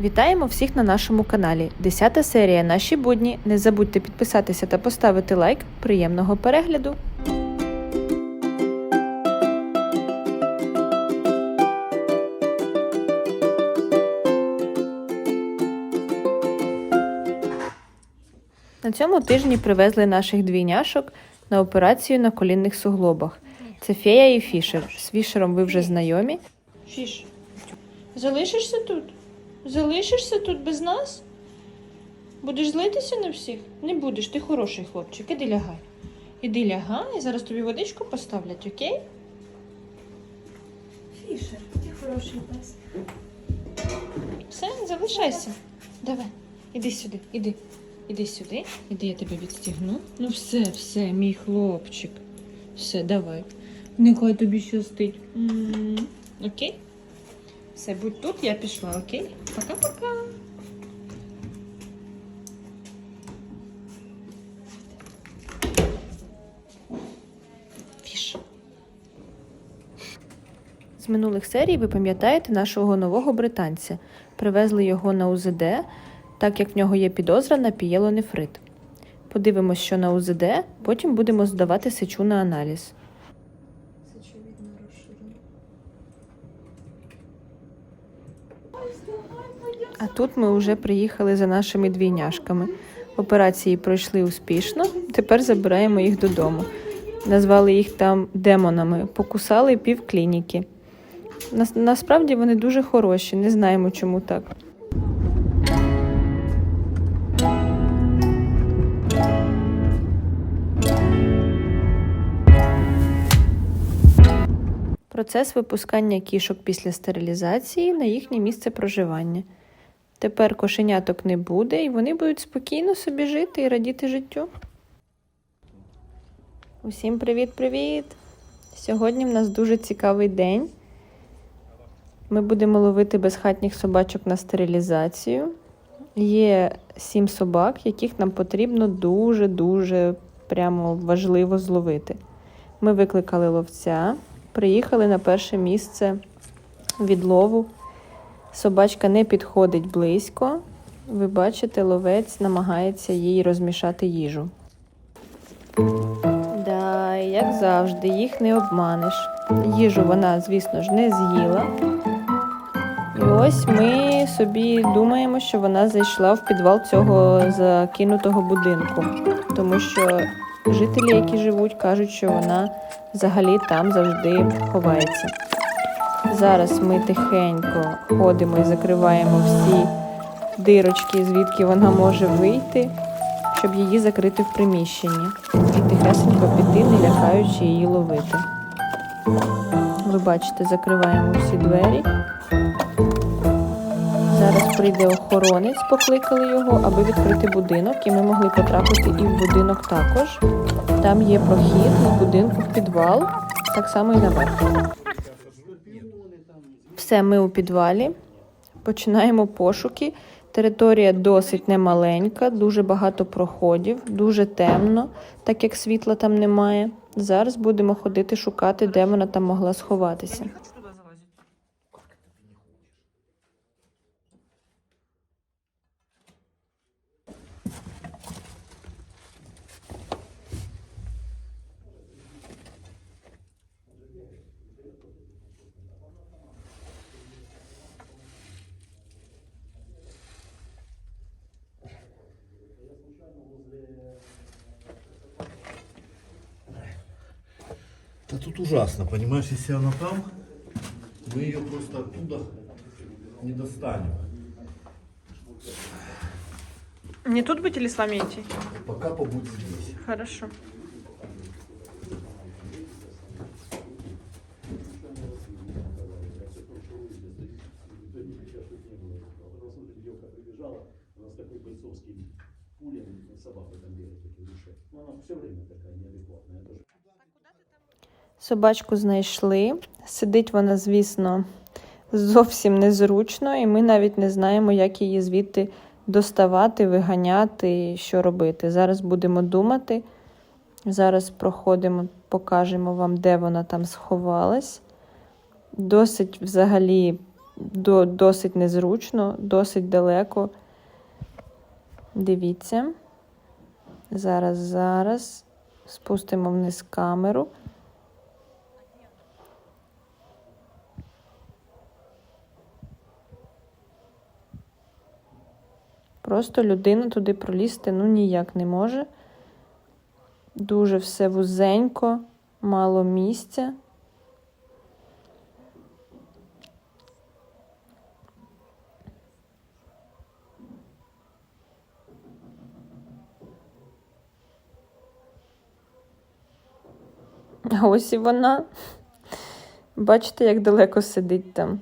Вітаємо всіх на нашому каналі. Десята серія Наші будні. Не забудьте підписатися та поставити лайк. Приємного перегляду! На цьому тижні привезли наших двійняшок на операцію на колінних суглобах. Це Фея і Фішер. З Фішером ви вже знайомі. Фіш, залишишся тут? Залишишся тут без нас? Будеш злитися на всіх? Не будеш, ти хороший хлопчик, іди лягай. Іди лягай, зараз тобі водичку поставлять, окей? Фішер, ти хороший пес. Все, залишайся. Давай, іди сюди, іди. Іди сюди, іди, я тебе відстігну. Ну все, все, мій хлопчик. Все, давай. Нехай тобі щастить. М, Окей? Все, будь тут, я пішла, окей? Пока-пока. З минулих серій ви пам'ятаєте нашого нового британця. Привезли його на УЗД, так як в нього є підозра на пієлонефрит. Подивимось, що на УЗД, потім будемо здавати сечу на аналіз. А тут ми вже приїхали за нашими двійняшками. Операції пройшли успішно. Тепер забираємо їх додому. Назвали їх там демонами, покусали пів клініки. Нас, насправді вони дуже хороші, не знаємо, чому так. Процес випускання кішок після стерилізації на їхнє місце проживання. Тепер кошеняток не буде, і вони будуть спокійно собі жити і радіти життю. Усім привіт-привіт! Сьогодні в нас дуже цікавий день. Ми будемо ловити безхатніх собачок на стерилізацію. Є сім собак, яких нам потрібно дуже-дуже прямо важливо зловити. Ми викликали ловця, приїхали на перше місце відлову. Собачка не підходить близько. Ви бачите, ловець намагається їй розмішати їжу. Да, як завжди, їх не обманеш. Їжу вона, звісно ж, не з'їла. І ось ми собі думаємо, що вона зайшла в підвал цього закинутого будинку, тому що жителі, які живуть, кажуть, що вона взагалі там завжди ховається. Зараз ми тихенько ходимо і закриваємо всі дирочки, звідки вона може вийти, щоб її закрити в приміщенні. І тихесенько піти, не лякаючи її ловити. Ви бачите, закриваємо всі двері. Зараз прийде охоронець, покликали його, аби відкрити будинок, і ми могли потрапити і в будинок також. Там є прохід в будинку в підвал, так само і наверх. Все, ми у підвалі. Починаємо пошуки. Територія досить немаленька, дуже багато проходів, дуже темно, так як світла там немає. Зараз будемо ходити шукати, де вона там могла сховатися. Тут ужасно, понимаешь, если она там, мы ее просто оттуда не достанем. Не тут быть или с вами идти? Пока побудь здесь. Хорошо. Собачку знайшли. Сидить вона, звісно, зовсім незручно, і ми навіть не знаємо, як її звідти доставати, виганяти, що робити. Зараз будемо думати. Зараз проходимо, покажемо вам, де вона там сховалась. Досить взагалі до, досить незручно, досить далеко. Дивіться. Зараз, зараз спустимо вниз камеру. Просто людина туди пролізти ну ніяк не може. Дуже все вузенько, мало місця. А ось і вона. Бачите, як далеко сидить там.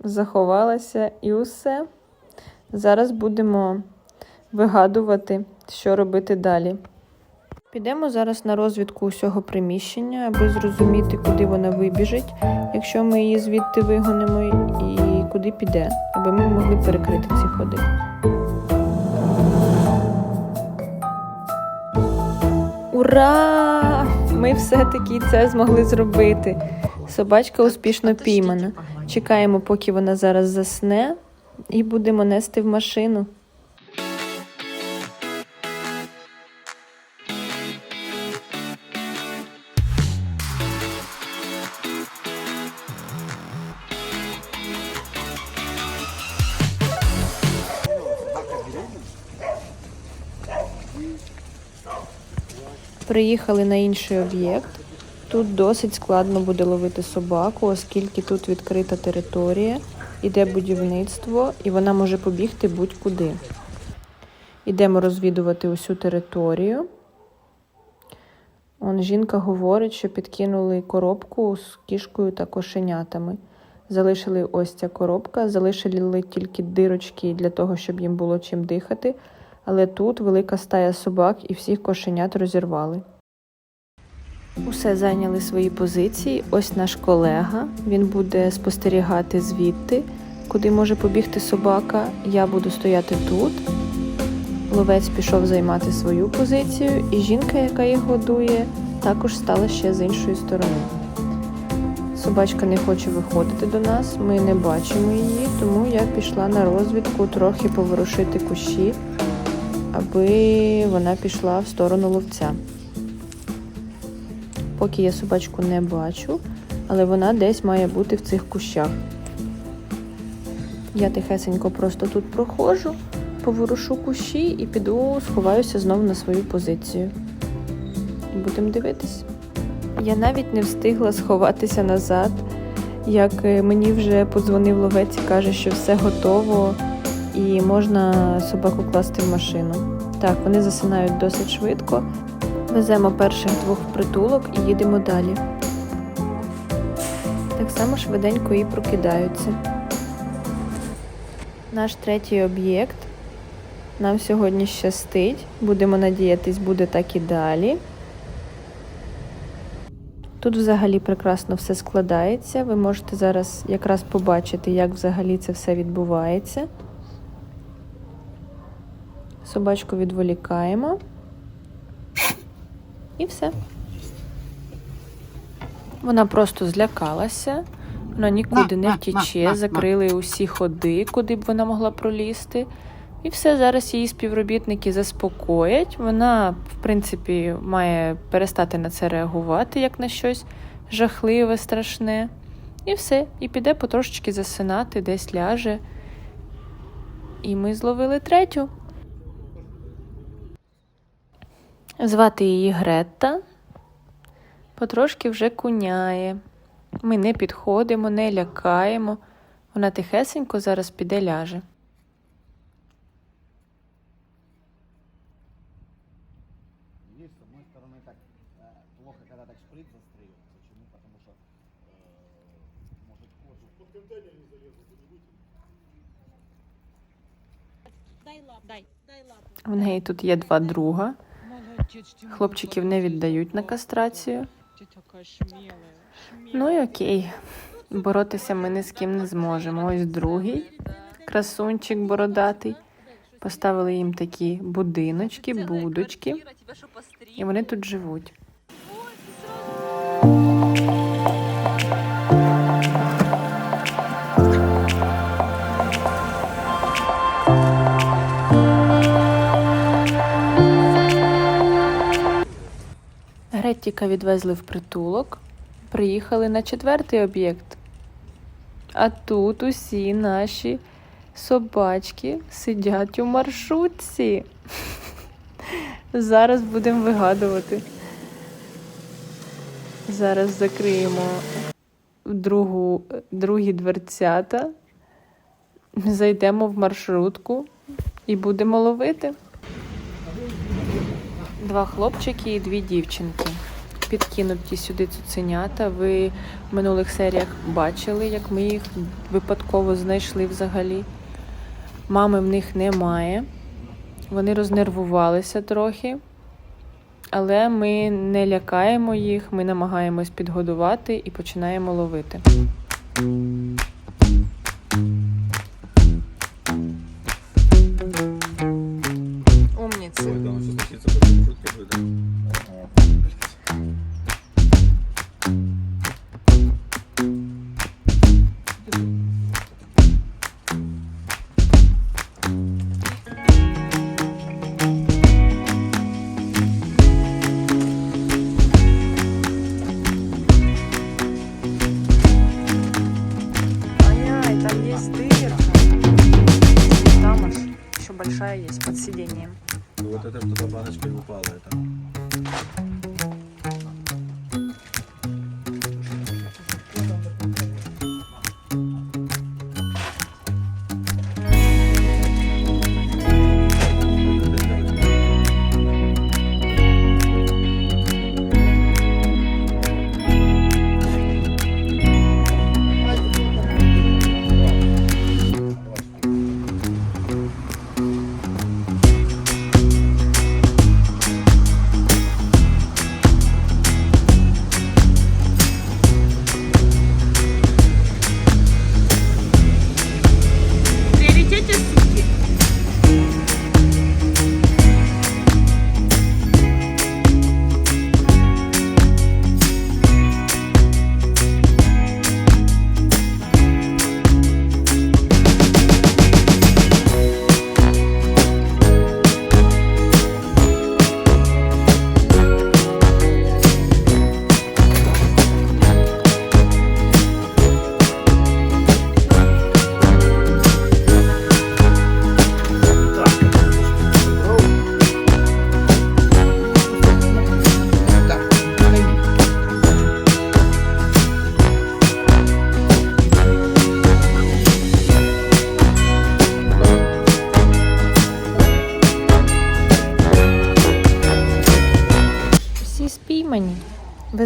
Заховалася і усе. Зараз будемо вигадувати, що робити далі. Підемо зараз на розвідку усього приміщення, аби зрозуміти, куди вона вибіжить, якщо ми її звідти вигонимо, і куди піде, аби ми могли перекрити ці ходи. Ура! Ми все-таки це змогли зробити. Собачка успішно піймана. Чекаємо, поки вона зараз засне, і будемо нести в машину. Приїхали на інший об'єкт. Тут досить складно буде ловити собаку, оскільки тут відкрита територія, іде будівництво, і вона може побігти будь-куди. Ідемо розвідувати усю територію. Он жінка говорить, що підкинули коробку з кішкою та кошенятами. Залишили ось ця коробка, залишили тільки дирочки для того, щоб їм було чим дихати. Але тут велика стая собак і всіх кошенят розірвали. Усе зайняли свої позиції. Ось наш колега. Він буде спостерігати звідти, куди може побігти собака. Я буду стояти тут. Ловець пішов займати свою позицію, і жінка, яка їх годує, також стала ще з іншої сторони. Собачка не хоче виходити до нас, ми не бачимо її, тому я пішла на розвідку трохи поворушити кущі, аби вона пішла в сторону ловця. Поки я собачку не бачу, але вона десь має бути в цих кущах. Я тихесенько просто тут проходжу, поворушу кущі і піду сховаюся знову на свою позицію. І будемо дивитись. Я навіть не встигла сховатися назад, як е, мені вже подзвонив ловець і каже, що все готово і можна собаку класти в машину. Так, вони засинають досить швидко. Веземо перших двох притулок і їдемо далі. Так само швиденько і прокидаються. Наш третій об'єкт. Нам сьогодні щастить. Будемо надіятись, буде так і далі. Тут взагалі прекрасно все складається. Ви можете зараз якраз побачити, як взагалі це все відбувається. Собачку відволікаємо. І все. Вона просто злякалася, вона нікуди не втіче, закрили усі ходи, куди б вона могла пролізти. І все, зараз її співробітники заспокоять. Вона, в принципі, має перестати на це реагувати, як на щось жахливе, страшне. І все. І піде потрошечки засинати, десь ляже. І ми зловили третю. Звати її Гретта. Потрошки вже куняє. Ми не підходимо, не лякаємо. Вона тихесенько зараз піде ляже. Видишь, с одной стороны так э, плохо, когда так шприц застрелил. Почему? Потому что э, может кожу. Под контейнер не залезут, не будете. Дай лапу. Дай. Дай лапу. В неї тут є два друга. Хлопчиків не віддають на кастрацію. Ну і окей. Боротися ми ні з ким не зможемо. Ось другий красунчик бородатий. Поставили їм такі будиночки, будочки, і вони тут живуть. Реттіка відвезли в притулок, приїхали на четвертий об'єкт. А тут усі наші собачки сидять у маршрутці. Зараз будемо вигадувати. Зараз закриємо другу, другі дверцята, зайдемо в маршрутку і будемо ловити. Два хлопчики і дві дівчинки. Підкинуті сюди цуценята. Ви в минулих серіях бачили, як ми їх випадково знайшли взагалі. Мами в них немає. Вони рознервувалися трохи. Але ми не лякаємо їх, ми намагаємось підгодувати і починаємо ловити. Умніці.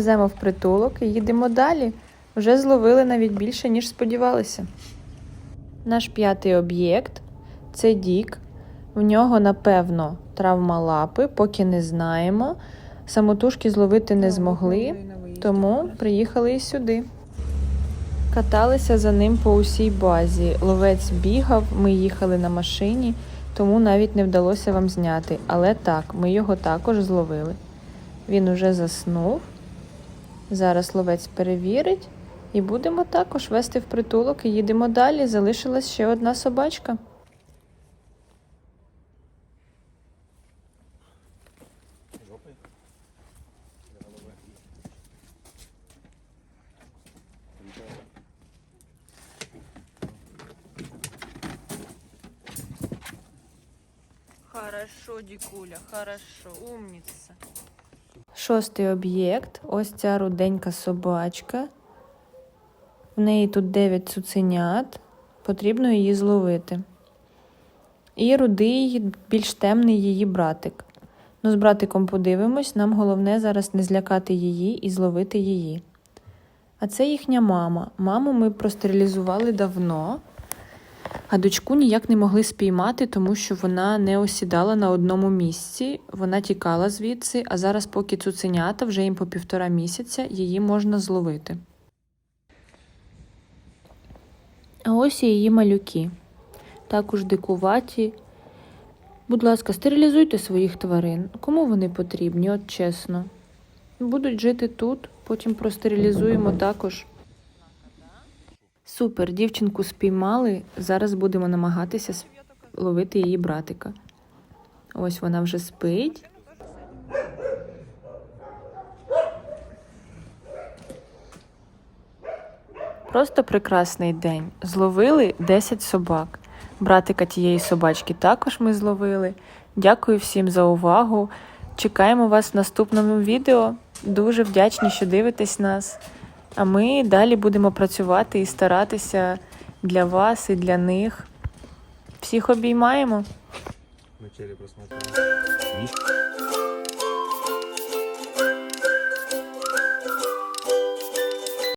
Веземо в притулок і їдемо далі. Вже зловили навіть більше, ніж сподівалися. Наш п'ятий об'єкт це Дік. В нього, напевно, травма лапи, поки не знаємо. Самотужки зловити не змогли, тому приїхали і сюди. Каталися за ним по усій базі. Ловець бігав, ми їхали на машині, тому навіть не вдалося вам зняти. Але так, ми його також зловили. Він уже заснув. Зараз ловець перевірить. І будемо також вести в притулок і їдемо далі. Залишилась ще одна собачка. Хорошо, Дікуля, хорошо, умниця. Шостий об'єкт. Ось ця руденька собачка. В неї тут 9 цуценят. Потрібно її зловити. І рудий, більш темний її братик. Ну, з братиком подивимось, нам головне зараз не злякати її і зловити її. А це їхня мама. Маму ми простерилізували давно, а дочку ніяк не могли спіймати, тому що вона не осідала на одному місці, вона тікала звідси, а зараз, поки цуценята, вже їм по півтора місяця, її можна зловити. А ось і її малюки. Також дикуваті. Будь ласка, стерилізуйте своїх тварин. Кому вони потрібні, от чесно. Будуть жити тут, потім простерилізуємо також. Супер, дівчинку спіймали. Зараз будемо намагатися ловити її братика. Ось вона вже спить. Просто прекрасний день. Зловили 10 собак. Братика тієї собачки також ми зловили. Дякую всім за увагу. Чекаємо вас в наступному відео. Дуже вдячні, що дивитесь нас. А ми далі будемо працювати і старатися для вас і для них. Всіх обіймаємо. Просмотрели.